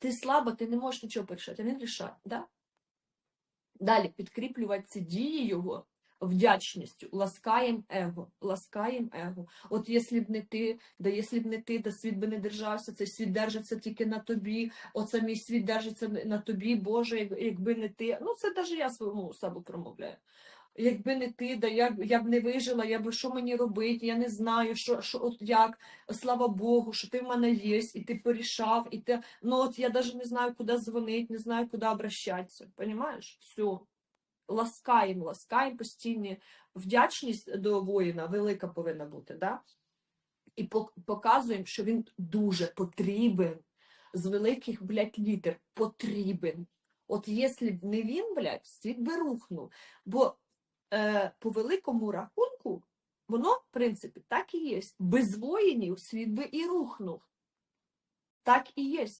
Ти слаба, ти не можеш нічого порішати, він рішає. Да? Далі підкріплювати ці дії його вдячністю, ласкаєм его, ласкаєм его. От якщо б не ти, да якщо б не ти, да світ би не держався, цей світ держиться тільки на тобі, оце мій світ держиться на тобі, Боже, якби не ти. Ну, це навіть я своєму собі промовляю. Якби не ти, да я, б- я б не вижила, я б що мені робити, я не знаю, що, що от як. Слава Богу, що ти в мене є, і ти порішав, і ти. Ну от я навіть не знаю, куди дзвонити, не знаю, куди обращатися. Понимаєш? Все. Ласкаємо, ласкаємо постійні. Вдячність до воїна велика повинна бути, да? І пок- показуємо, що він дуже потрібен. З великих, блядь, літер потрібен. От якщо б не він, блядь, світ би рухнув. Бо е, по великому рахунку, воно, в принципі, так і є. Без воїнів світ би і рухнув. Так і є.